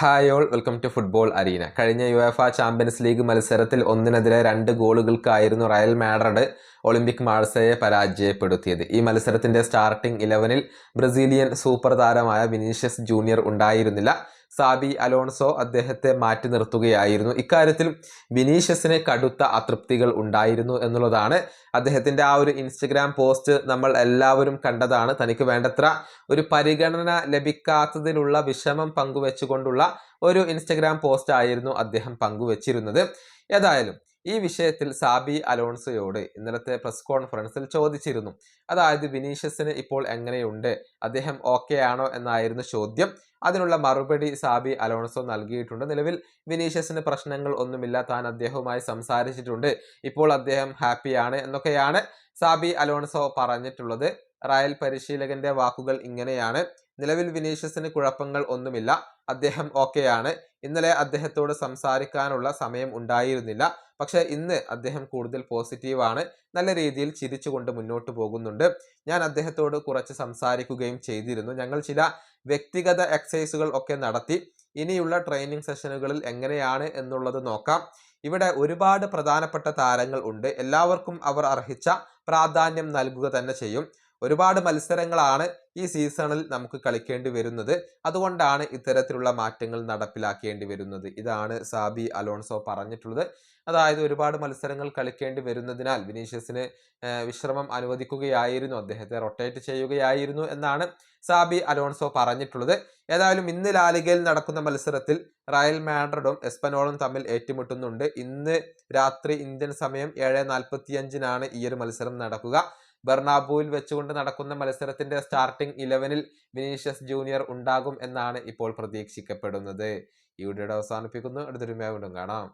Hi all welcome to football arena കഴിഞ്ഞ UEFA champions league മത്സരത്തിൽ ഒന്നിനെതിരെ രണ്ട് ഗോളുകൾക്കായിരുന്നു റയൽ മാഡ്രിഡ് ഒളിമ്പിക് മാഴ്സയെ പരാജയപ്പെടുത്തിയത്. ഈ മത്സരത്തിന്റെ സ്റ്റാർട്ടിംഗ് ഇലവനിൽ ബ്രസീലിയൻ സൂപ്പർ താരമായ വിനീഷ്യസ് ജൂനിയർ ഉണ്ടായിരുന്നില്ല. സാബി അലോൺസോ അദ്ദേഹത്തെ മാറ്റി നിർത്തുകയായിരുന്നു. ഇക്കാര്യത്തിൽ വിനീഷ്യസിന് കടുത്ത അതൃപ്തികൾ ഉണ്ടായിരുന്നു എന്നുള്ളതാണ് അദ്ദേഹത്തിന്റെ ആ ഒരു ഇൻസ്റ്റഗ്രാം പോസ്റ്റ് നമ്മൾ എല്ലാവരും കണ്ടതാണ്. തനിക്ക് വേണ്ടത്ര ഒരു പരിഗണന ലഭിക്കാത്തതിലുള്ള വിഷമം പങ്കുവെച്ചുകൊണ്ടുള്ള ഒരു ഇൻസ്റ്റഗ്രാം പോസ്റ്റ് ആയിരുന്നു അദ്ദേഹം പങ്കുവച്ചിരുന്നത്. ഏതായാലും ഈ വിഷയത്തിൽ സാബി അലോൺസോയോട് ഇന്നലത്തെ പ്രസ് കോൺഫറൻസിൽ ചോദിച്ചിരുന്നു. അതായത് വിനീഷ്യസിന് ഇപ്പോൾ എങ്ങനെയുണ്ട്? അദ്ദേഹം ഓക്കെ ആണോ എന്നായിരുന്നു ചോദ്യം. അതിനുള്ള മറുപടി സാബി അലോൺസോ നൽകിയിട്ടുണ്ട്. നിലവിൽ വിനീഷ്യസിന് പ്രശ്നങ്ങൾ ഒന്നുമില്ല. താൻ അദ്ദേഹവുമായി സംസാരിച്ചിട്ടുണ്ട്. ഇപ്പോൾ അദ്ദേഹം ഹാപ്പിയാണ് എന്നൊക്കെയാണ് സാബി അലോൺസോ പറഞ്ഞിട്ടുള്ളത്. റയൽ പരിശീലകന്റെ വാക്കുകൾ ഇങ്ങനെയാണ്. നിലവിൽ വിനീഷ്യസിന് കുഴപ്പങ്ങൾ ഒന്നുമില്ല. അദ്ദേഹം ഓക്കെയാണ് ഇന്നലെ അദ്ദേഹത്തോട് സംസാരിക്കാനുള്ള സമയം ഉണ്ടായിരുന്നില്ല. പക്ഷേ ഇന്ന് അദ്ദേഹം കൂടുതൽ പോസിറ്റീവാണ്. നല്ല രീതിയിൽ ചിരിച്ചുകൊണ്ട് മുന്നോട്ട് പോകുന്നുണ്ട്. ഞാൻ അദ്ദേഹത്തോട് കുറച്ച് സംസാരിക്കുകയും ചെയ്തിരുന്നു. ഞങ്ങൾ ചില വ്യക്തിഗത എക്സസൈസുകൾ ഒക്കെ നടത്തി. ഇനിയുള്ള ട്രെയിനിങ് സെഷനുകളിൽ എങ്ങനെയാണ് എന്നുള്ളത് നോക്കാം. ഇവിടെ ഒരുപാട് പ്രധാനപ്പെട്ട താരങ്ങൾ ഉണ്ട്. എല്ലാവർക്കും അവർ അർഹിച്ച പ്രാധാന്യം നൽകുക തന്നെ ചെയ്യും. ഒരുപാട് മത്സരങ്ങളാണ് ഈ സീസണിൽ നമുക്ക് കളിക്കേണ്ടി വരുന്നത്. അതുകൊണ്ടാണ് ഇത്തരത്തിലുള്ള മാറ്റങ്ങൾ നടപ്പിലാക്കേണ്ടി വരുന്നത്. ഇതാണ് സാബി അലോൺസോ പറഞ്ഞിട്ടുള്ളത്. അതായത് ഒരുപാട് മത്സരങ്ങൾ കളിക്കേണ്ടി വരുന്നതിനാൽ വിനീഷ്യസിന് വിശ്രമം അനുവദിക്കുകയായിരുന്നു. അദ്ദേഹത്തെ റൊട്ടേറ്റ് ചെയ്യുകയായിരുന്നു എന്നാണ് സാബി അലോൺസോ പറഞ്ഞിട്ടുള്ളത്. ഏതായാലും ഇന്ന് ലാലിഗയിൽ നടക്കുന്ന മത്സരത്തിൽ റയൽ മാഡ്രിഡും എസ്പനോളും തമ്മിൽ ഏറ്റുമുട്ടുന്നുണ്ട്. ഇന്ന് രാത്രി ഇന്ത്യൻ സമയം ഏഴ് നാൽപ്പത്തിയഞ്ചിനാണ് ഈ ഒരു മത്സരം നടക്കുക. ബെർണാബുവിൽ വെച്ചുകൊണ്ട് നടക്കുന്ന മത്സരത്തിന്റെ സ്റ്റാർട്ടിംഗ് ഇലവനിൽ വിനീഷ്യസ് ജൂനിയർ ഉണ്ടാകും എന്നാണ് ഇപ്പോൾ പ്രതീക്ഷിക്കപ്പെടുന്നത്. ഈ വീഡിയോയുടെ അവസാനിപ്പിക്കുന്നു. അടുത്തൊരു വീണ്ടും കാണാം.